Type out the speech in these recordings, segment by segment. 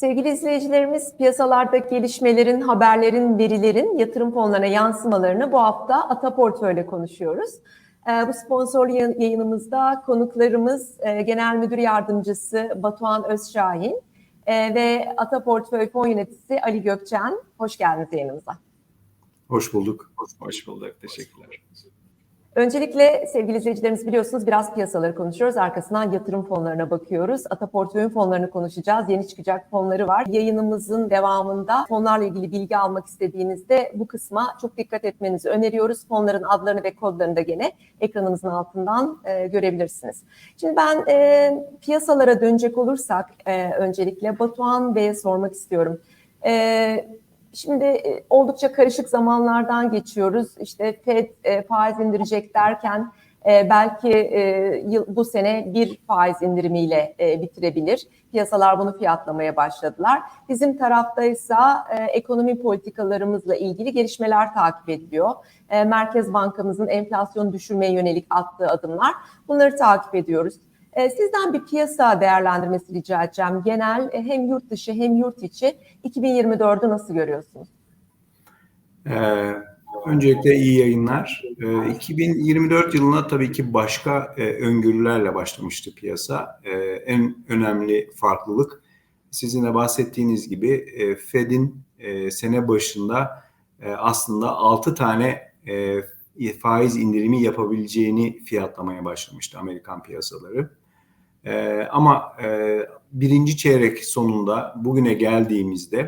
Sevgili izleyicilerimiz, piyasalardaki gelişmelerin, haberlerin, verilerin yatırım fonlarına yansımalarını bu hafta Ata Portföy'le konuşuyoruz. Ee, bu sponsorlu yayınımızda konuklarımız e, Genel Müdür Yardımcısı Batuhan Özşahin e, ve Ata Portföy Fon Yöneticisi Ali Gökçen. Hoş geldiniz yayınımıza. Hoş bulduk. Hoş bulduk. Teşekkürler. Öncelikle sevgili izleyicilerimiz biliyorsunuz biraz piyasaları konuşuyoruz. Arkasından yatırım fonlarına bakıyoruz. Ata Portföy'ün fonlarını konuşacağız. Yeni çıkacak fonları var. Yayınımızın devamında fonlarla ilgili bilgi almak istediğinizde bu kısma çok dikkat etmenizi öneriyoruz. Fonların adlarını ve kodlarını da gene ekranımızın altından e, görebilirsiniz. Şimdi ben e, piyasalara dönecek olursak e, öncelikle Batuhan Bey'e sormak istiyorum. E, Şimdi e, oldukça karışık zamanlardan geçiyoruz. İşte Fed e, faiz indirecek derken e, belki bu sene bir faiz indirimiyle bitirebilir. Piyasalar bunu fiyatlamaya başladılar. Bizim tarafta ise ekonomi politikalarımızla ilgili gelişmeler takip ediliyor. Merkez Bankamızın enflasyon düşürmeye yönelik attığı adımlar. Bunları takip ediyoruz. Ee, sizden bir piyasa değerlendirmesi rica edeceğim. Genel e, hem yurt dışı hem yurt içi 2024'ü nasıl görüyorsunuz? Ee, öncelikle iyi yayınlar. Ee, 2024 yılına tabii ki başka e, öngörülerle başlamıştı piyasa. Ee, en önemli farklılık sizin de bahsettiğiniz gibi e, Fed'in e, sene başında e, aslında 6 tane e, faiz indirimi yapabileceğini fiyatlamaya başlamıştı Amerikan piyasaları. E, ama e, birinci çeyrek sonunda bugüne geldiğimizde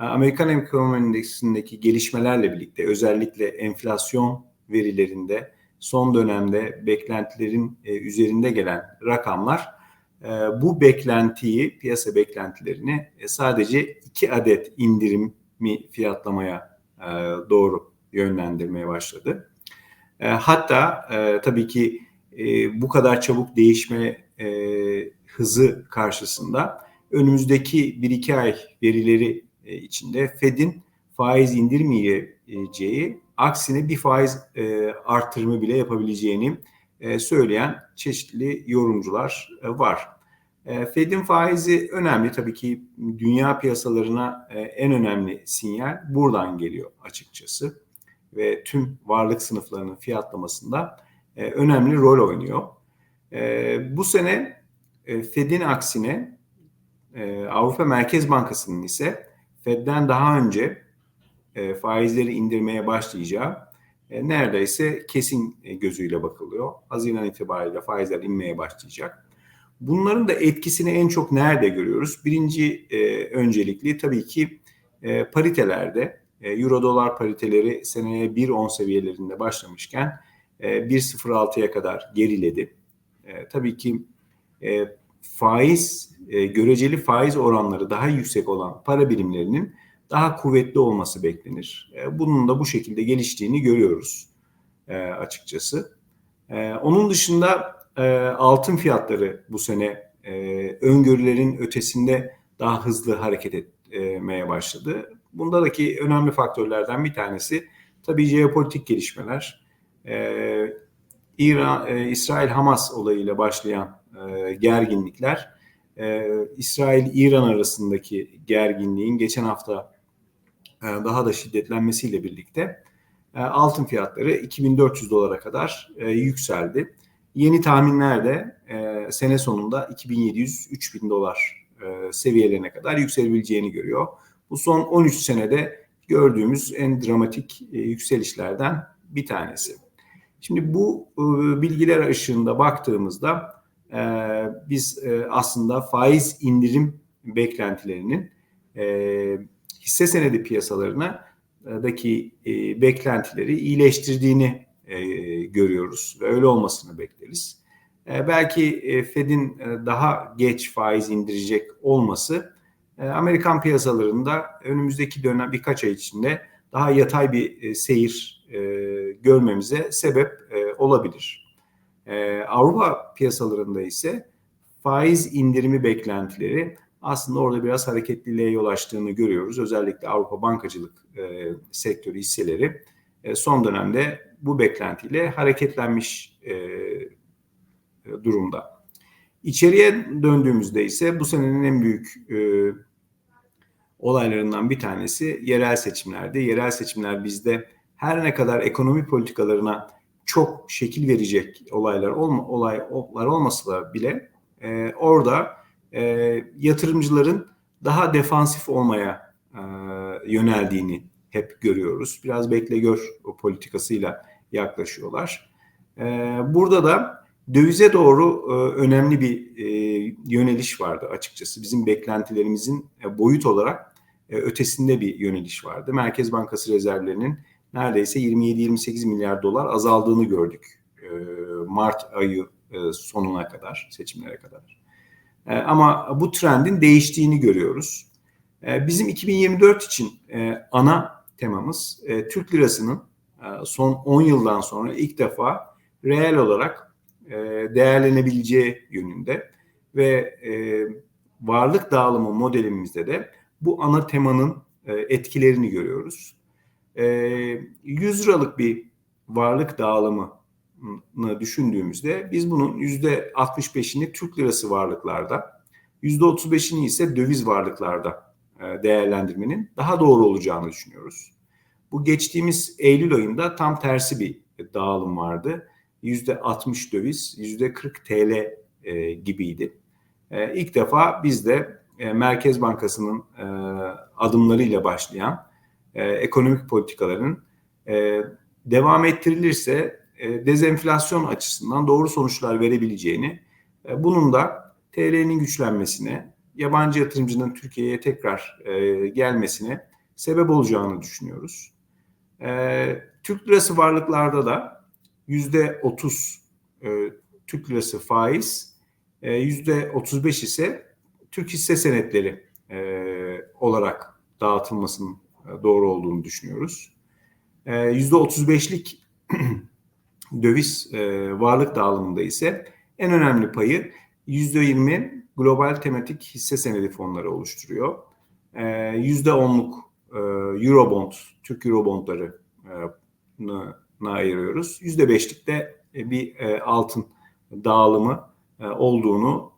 e, Amerikan ekonomi endeksindeki gelişmelerle birlikte özellikle enflasyon verilerinde son dönemde beklentilerin e, üzerinde gelen rakamlar e, bu beklentiyi, piyasa beklentilerini e, sadece iki adet indirimi fiyatlamaya e, doğru yönlendirmeye başladı. E, hatta e, tabii ki e, bu kadar çabuk değişme e, hızı karşısında önümüzdeki 1-2 ay verileri e, içinde Fed'in faiz indirmeyeceği, aksine bir faiz e, artırımı bile yapabileceğini e, söyleyen çeşitli yorumcular e, var. E, Fed'in faizi önemli tabii ki dünya piyasalarına e, en önemli sinyal buradan geliyor açıkçası ve tüm varlık sınıflarının fiyatlamasında e, önemli rol oynuyor. E, bu sene e, Fed'in aksine e, Avrupa Merkez Bankası'nın ise Fed'den daha önce e, faizleri indirmeye başlayacağı e, neredeyse kesin e, gözüyle bakılıyor. Haziran itibariyle faizler inmeye başlayacak. Bunların da etkisini en çok nerede görüyoruz? Birinci e, öncelikli tabii ki e, paritelerde e, Euro dolar pariteleri seneye 1.10 seviyelerinde başlamışken e, 1.06'ya kadar geriledi. E, tabii ki e, faiz, e, göreceli faiz oranları daha yüksek olan para birimlerinin daha kuvvetli olması beklenir. E, bunun da bu şekilde geliştiğini görüyoruz e, açıkçası. E, onun dışında e, altın fiyatları bu sene e, öngörülerin ötesinde daha hızlı hareket etmeye başladı. Bundaki önemli faktörlerden bir tanesi tabii jeopolitik gelişmeler. Ee, İran, e, İsrail-Hamas olayıyla başlayan e, gerginlikler, e, İsrail-İran arasındaki gerginliğin geçen hafta e, daha da şiddetlenmesiyle birlikte e, altın fiyatları 2400 dolara kadar e, yükseldi. Yeni tahminler de e, sene sonunda 2700-3000 dolar e, seviyelerine kadar yükselebileceğini görüyor. Bu son 13 senede gördüğümüz en dramatik e, yükselişlerden bir tanesi. Şimdi bu e, bilgiler ışığında baktığımızda e, biz e, aslında faiz indirim beklentilerinin hisse senedi piyasalarındaki e, beklentileri iyileştirdiğini görüyoruz ve öyle olmasını bekleriz. Belki Fed'in daha geç faiz indirecek olması Amerikan piyasalarında önümüzdeki dönem birkaç ay içinde daha yatay bir seyir görmemize sebep olabilir. Avrupa piyasalarında ise faiz indirimi beklentileri aslında orada biraz hareketliliğe yol açtığını görüyoruz. Özellikle Avrupa bankacılık sektörü hisseleri son dönemde bu beklentiyle hareketlenmiş durumda. İçeriye döndüğümüzde ise bu senenin en büyük olaylarından bir tanesi yerel seçimlerdi. Yerel seçimler bizde her ne kadar ekonomi politikalarına çok şekil verecek olaylar olma, olaylar olmasa bile e, orada e, yatırımcıların daha defansif olmaya e, yöneldiğini hep görüyoruz. Biraz bekle gör o politikasıyla yaklaşıyorlar. E, burada da dövize doğru e, önemli bir e, yöneliş vardı açıkçası. Bizim beklentilerimizin e, boyut olarak e, ötesinde bir yöneliş vardı. Merkez Bankası rezervlerinin neredeyse 27-28 milyar dolar azaldığını gördük e, Mart ayı e, sonuna kadar, seçimlere kadar. E, ama bu trendin değiştiğini görüyoruz. Bizim 2024 için ana temamız Türk lirasının son 10 yıldan sonra ilk defa reel olarak değerlenebileceği yönünde ve varlık dağılımı modelimizde de bu ana temanın etkilerini görüyoruz. E, 100 liralık bir varlık dağılımını düşündüğümüzde biz bunun %65'ini Türk lirası varlıklarda, %35'ini ise döviz varlıklarda e, değerlendirmenin daha doğru olacağını düşünüyoruz. Bu geçtiğimiz Eylül ayında tam tersi bir dağılım vardı. %60 döviz, %40 TL e, gibiydi. E, ilk defa biz de e, Merkez Bankası'nın adımlarıyla başlayan e, ekonomik politikaların e, devam ettirilirse e, dezenflasyon açısından doğru sonuçlar verebileceğini, e, bunun da TL'nin güçlenmesine, yabancı yatırımcının Türkiye'ye tekrar e, gelmesine sebep olacağını düşünüyoruz. E, Türk lirası varlıklarda da yüzde otuz e, Türk lirası faiz, e, yüzde otuz beş ise Türk hisse senetleri e, olarak dağıtılmasının doğru olduğunu düşünüyoruz. E, yüzde otuz beşlik döviz e, varlık dağılımında ise en önemli payı yüzde yirmi global tematik hisse senedi fonları oluşturuyor. Yüzde onluk Eurobond, Türk Eurobondları ayırıyoruz. Yüzde beşlik de bir altın dağılımı olduğunu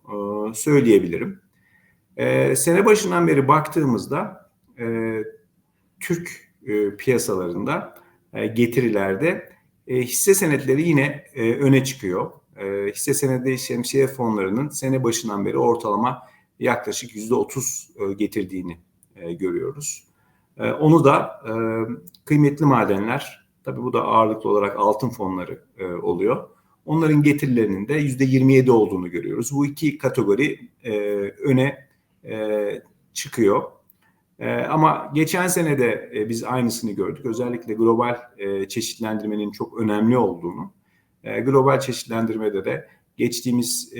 söyleyebilirim. Sene başından beri baktığımızda Türk piyasalarında getirilerde hisse senetleri yine öne çıkıyor. Hisse senedi şemsiye fonlarının sene başından beri ortalama yaklaşık yüzde otuz getirdiğini görüyoruz. Onu da kıymetli madenler, tabii bu da ağırlıklı olarak altın fonları oluyor. Onların getirilerinin de yüzde 27 olduğunu görüyoruz. Bu iki kategori öne çıkıyor. Ama geçen sene de biz aynısını gördük. Özellikle global çeşitlendirmenin çok önemli olduğunu. Global çeşitlendirmede de geçtiğimiz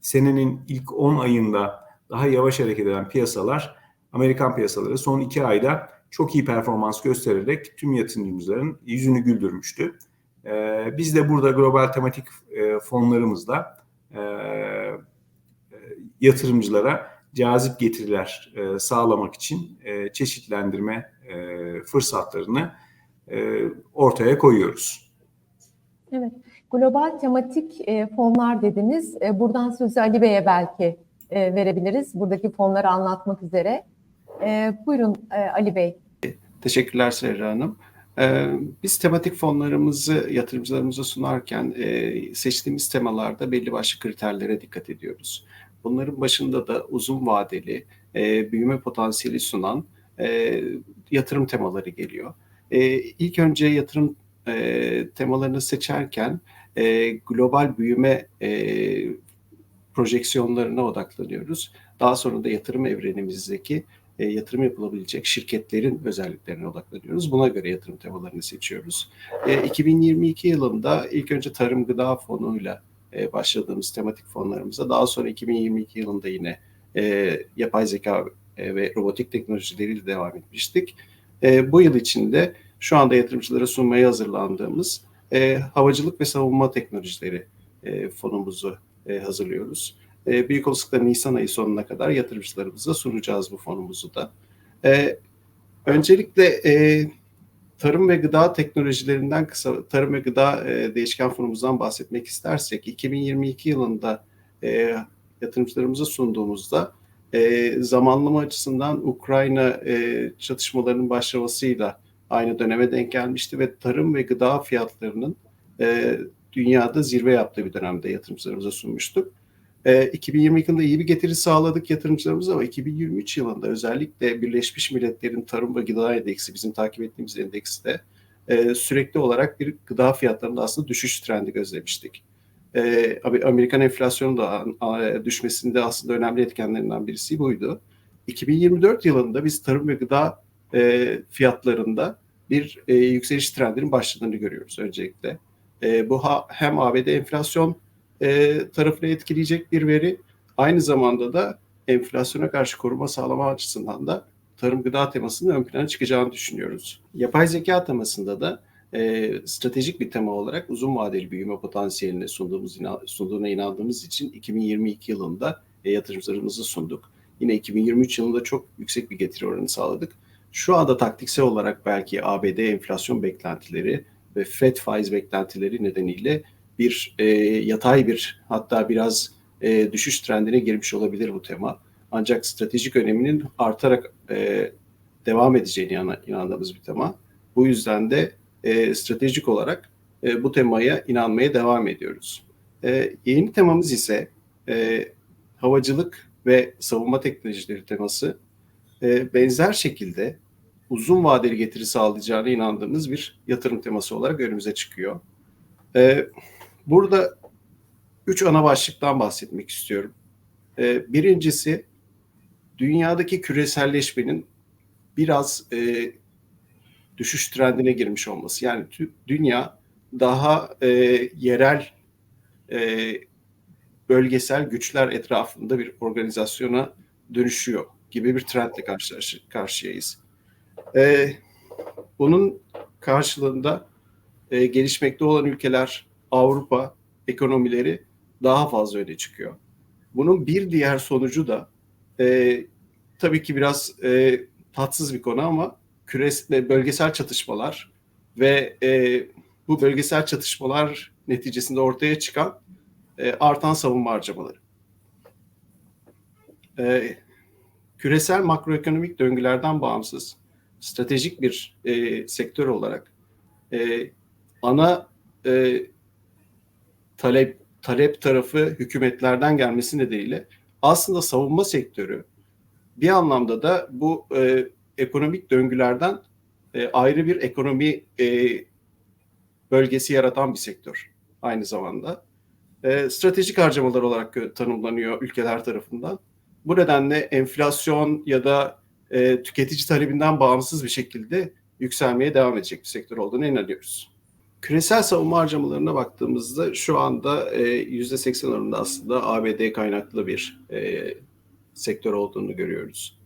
senenin ilk 10 ayında daha yavaş hareket eden piyasalar, Amerikan piyasaları son iki ayda çok iyi performans göstererek tüm yatırımcıların yüzünü güldürmüştü. Biz de burada global tematik fonlarımızda yatırımcılara cazip getiriler e, sağlamak için e, çeşitlendirme e, fırsatlarını e, ortaya koyuyoruz. Evet, global tematik e, fonlar dediniz. E, buradan sözü Ali Bey'e belki e, verebiliriz. Buradaki fonları anlatmak üzere. E, buyurun e, Ali Bey. Teşekkürler Serra Hanım. Ee, biz tematik fonlarımızı yatırımcılarımıza sunarken e, seçtiğimiz temalarda belli başlı kriterlere dikkat ediyoruz. Bunların başında da uzun vadeli e, büyüme potansiyeli sunan e, yatırım temaları geliyor. E, ilk önce yatırım e, temalarını seçerken e, global büyüme e, projeksiyonlarına odaklanıyoruz. Daha sonra da yatırım evrenimizdeki e, yatırım yapılabilecek şirketlerin özelliklerine odaklanıyoruz. Buna göre yatırım temalarını seçiyoruz. E, 2022 yılında ilk önce Tarım Gıda Fonu'yla e, başladığımız tematik fonlarımıza daha sonra 2022 yılında yine e, yapay zeka e, ve robotik teknolojileriyle devam etmiştik. E, bu yıl içinde şu anda yatırımcılara sunmaya hazırlandığımız e, havacılık ve savunma teknolojileri e, fonumuzu e, hazırlıyoruz. E, büyük olasılıkla Nisan ayı sonuna kadar yatırımcılarımıza sunacağız bu fonumuzu da. E, öncelikle e, tarım ve gıda teknolojilerinden kısa tarım ve gıda e, değişken fonumuzdan bahsetmek istersek 2022 yılında e, yatırımcılarımıza sunduğumuzda e, zamanlama açısından Ukrayna e, çatışmalarının başlamasıyla aynı döneme denk gelmişti ve tarım ve gıda fiyatlarının e, dünyada zirve yaptığı bir dönemde yatırımcılarımıza sunmuştuk. E, 2022 yılında iyi bir getiri sağladık yatırımcılarımıza ama 2023 yılında özellikle Birleşmiş Milletler'in Tarım ve Gıda Endeksi, bizim takip ettiğimiz endekste e, sürekli olarak bir gıda fiyatlarında aslında düşüş trendi gözlemiştik. E, Amerikan enflasyonu da düşmesinde aslında önemli etkenlerinden birisi buydu. 2024 yılında biz tarım ve gıda e, fiyatlarında bir e, yükseliş trendinin başladığını görüyoruz öncelikle. E, bu ha, hem ABD enflasyon e, tarafını etkileyecek bir veri, aynı zamanda da enflasyona karşı koruma sağlama açısından da tarım gıda temasının ön plana çıkacağını düşünüyoruz. Yapay zeka temasında da e, stratejik bir tema olarak uzun vadeli büyüme potansiyelini sunduğumuz sunduğuna inandığımız için 2022 yılında e, yatırımlarımızı sunduk. Yine 2023 yılında çok yüksek bir getiri oranı sağladık. Şu anda taktiksel olarak belki ABD enflasyon beklentileri ve FED faiz beklentileri nedeniyle bir e, yatay bir hatta biraz e, düşüş trendine girmiş olabilir bu tema. Ancak stratejik öneminin artarak e, devam edeceğine inandığımız bir tema. Bu yüzden de e, stratejik olarak e, bu temaya inanmaya devam ediyoruz. E, yeni temamız ise e, havacılık ve savunma teknolojileri teması. E, benzer şekilde uzun vadeli getiri sağlayacağına inandığımız bir yatırım teması olarak önümüze çıkıyor. E, burada üç ana başlıktan bahsetmek istiyorum. E, birincisi dünyadaki küreselleşmenin biraz e, düşüş trendine girmiş olması. Yani dünya daha e, yerel e, bölgesel güçler etrafında bir organizasyona dönüşüyor gibi bir trendle karşı karşıyayız. E, bunun karşılığında e, gelişmekte olan ülkeler, Avrupa ekonomileri daha fazla öne çıkıyor. Bunun bir diğer sonucu da e, tabii ki biraz e, tatsız bir konu ama küresel bölgesel çatışmalar ve e, bu bölgesel çatışmalar neticesinde ortaya çıkan e, artan savunma harcamaları. E, küresel makroekonomik döngülerden bağımsız stratejik bir e, sektör olarak e, ana e, talep talep tarafı hükümetlerden gelmesi nedeniyle aslında savunma sektörü bir anlamda da bu e, ekonomik döngülerden e, ayrı bir ekonomi e, bölgesi yaratan bir sektör aynı zamanda. E, stratejik harcamalar olarak tanımlanıyor ülkeler tarafından. Bu nedenle enflasyon ya da e, tüketici talebinden bağımsız bir şekilde yükselmeye devam edecek bir sektör olduğunu inanıyoruz. Küresel savunma harcamalarına baktığımızda şu anda e, %80 oranında aslında ABD kaynaklı bir e, sektör olduğunu görüyoruz.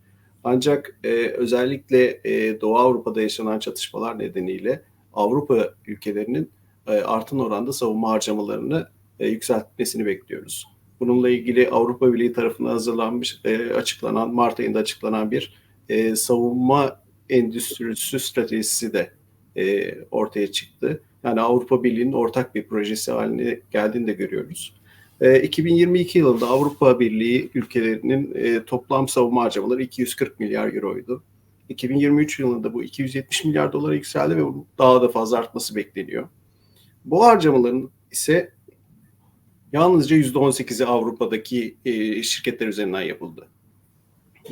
Ancak e, özellikle e, Doğu Avrupa'da yaşanan çatışmalar nedeniyle Avrupa ülkelerinin e, artan oranda savunma harcamalarını e, yükseltmesini bekliyoruz. Bununla ilgili Avrupa Birliği tarafından hazırlanmış, e, açıklanan, Mart ayında açıklanan bir e, savunma endüstrisi stratejisi de e, ortaya çıktı. Yani Avrupa Birliği'nin ortak bir projesi haline geldiğini de görüyoruz. 2022 yılında Avrupa Birliği ülkelerinin e, toplam savunma harcamaları 240 milyar euroydu. 2023 yılında bu 270 milyar dolara yükseldi ve daha da fazla artması bekleniyor. Bu harcamaların ise yalnızca %18'i Avrupa'daki e, şirketler üzerinden yapıldı.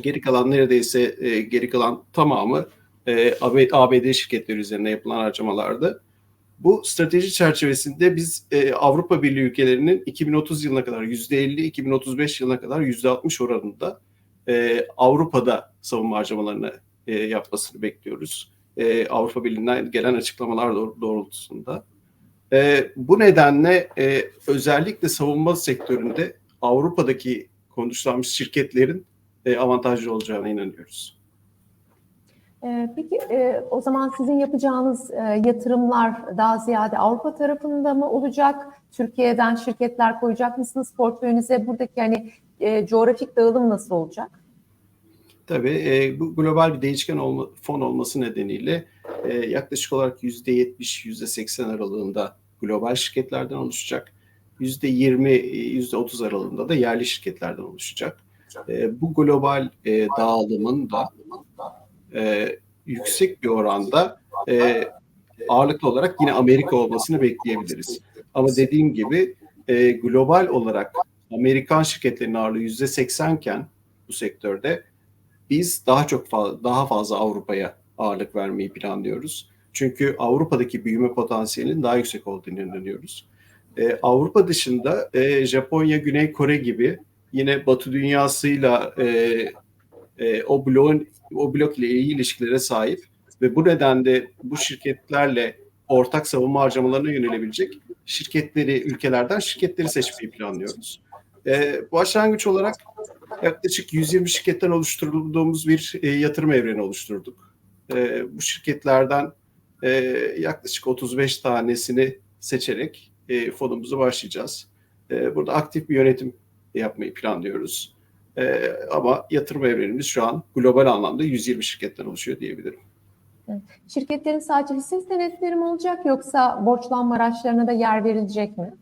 Geri kalan neredeyse e, geri kalan tamamı ABD şirketleri üzerine yapılan harcamalardı. Bu strateji çerçevesinde biz e, Avrupa Birliği ülkelerinin 2030 yılına kadar %50, 2035 yılına kadar %60 oranında e, Avrupa'da savunma harcamalarını e, yapmasını bekliyoruz. E, Avrupa Birliği'nden gelen açıklamalar doğrultusunda. E, bu nedenle e, özellikle savunma sektöründe Avrupa'daki konuşlanmış şirketlerin e, avantajlı olacağına inanıyoruz. Ee, peki e, o zaman sizin yapacağınız e, yatırımlar daha ziyade Avrupa tarafında mı olacak? Türkiye'den şirketler koyacak mısınız portföyünüze? Buradaki hani e, coğrafik dağılım nasıl olacak? Tabii bu global bir değişken olma, fon olması nedeniyle yaklaşık olarak %70-%80 aralığında global şirketlerden oluşacak. %20-%30 aralığında da yerli şirketlerden oluşacak. bu global dağılımın da e, yüksek bir oranda e, ağırlıklı olarak yine Amerika olmasını bekleyebiliriz. Ama dediğim gibi e, global olarak Amerikan şirketlerinin ağırlığı yüzde 80 iken bu sektörde biz daha çok fa- daha fazla Avrupa'ya ağırlık vermeyi planlıyoruz. Çünkü Avrupa'daki büyüme potansiyelinin daha yüksek olduğunu inanıyoruz. E, Avrupa dışında e, Japonya, Güney Kore gibi yine Batı dünyasıyla e, e, o bloğun o blok ile iyi ilişkilere sahip ve bu nedenle bu şirketlerle ortak savunma harcamalarına yönelebilecek şirketleri, ülkelerden şirketleri seçmeyi planlıyoruz. E, başlangıç olarak yaklaşık 120 şirketten oluşturduğumuz bir e, yatırım evreni oluşturduk. E, bu şirketlerden e, yaklaşık 35 tanesini seçerek e, fonumuzu başlayacağız. E, burada aktif bir yönetim yapmayı planlıyoruz. E, ama yatırım evrenimiz şu an global anlamda 120 şirketten oluşuyor diyebilirim. Şirketlerin sadece hisse senetleri mi olacak yoksa borçlanma araçlarına da yer verilecek mi?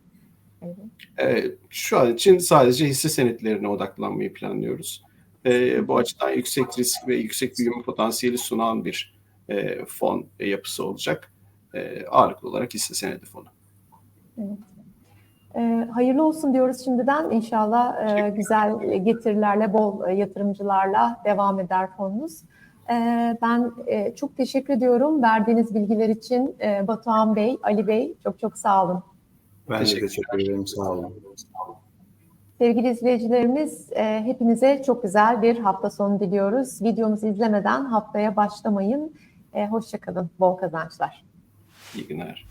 Evet. E, şu an için sadece hisse senetlerine odaklanmayı planlıyoruz. E, bu açıdan yüksek risk ve yüksek büyüme potansiyeli sunan bir e, fon yapısı olacak. E, ağırlıklı olarak hisse senedi fonu. Ee, hayırlı olsun diyoruz şimdiden. İnşallah e, güzel getirilerle, bol e, yatırımcılarla devam eder fonunuz. Ee, ben e, çok teşekkür ediyorum verdiğiniz bilgiler için e, Batuhan Bey, Ali Bey çok çok sağ olun. Ben de teşekkür ederim. Sağ olun. Sevgili izleyicilerimiz, e, hepinize çok güzel bir hafta sonu diliyoruz. Videomuzu izlemeden haftaya başlamayın. E, Hoşçakalın, bol kazançlar. İyi günler.